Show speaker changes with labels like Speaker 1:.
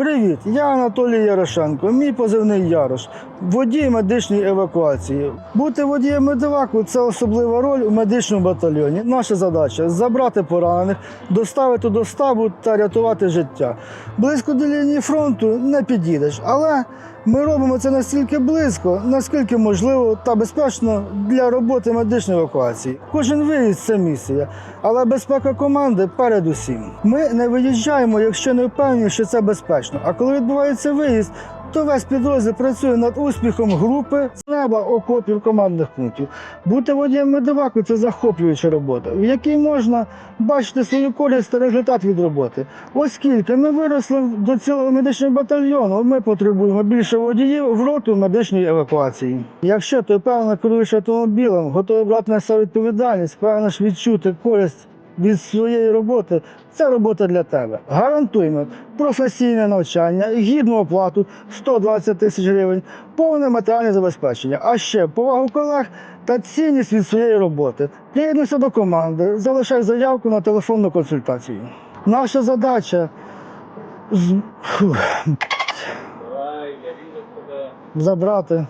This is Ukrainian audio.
Speaker 1: Привіт, я Анатолій Ярошенко, мій позивний Ярош, водій медичної евакуації. Бути водієм медиваку це особлива роль у медичному батальйоні. Наша задача забрати поранених, доставити до штабу та рятувати життя. Близько до лінії фронту не підійдеш, але ми робимо це настільки близько, наскільки можливо та безпечно для роботи медичної евакуації. Кожен виїзд це місія, але безпека команди передусім. Ми не виїжджаємо, якщо не впевнені, що це безпечно. А коли відбувається виїзд, то весь підрозділ працює над успіхом групи з неба окопів командних пунктів. Бути водієм медиваку це захоплююча робота, в якій можна бачити свою користь та результат від роботи. Оскільки ми виросли до цілого медичного батальйону, ми потребуємо більше водіїв в роту медичної евакуації. Якщо ти впевнено керуєш автомобілем, готовий брати на себе відповідальність, певно ж відчути користь від своєї роботи, це робота для тебе. Гарантуємо професійне навчання, гідну оплату 120 тисяч гривень, повне матеріальне забезпечення, а ще повагу колег та цінність від своєї роботи. Приєднуйся до команди, залишай заявку на телефонну консультацію. Наша задача забрати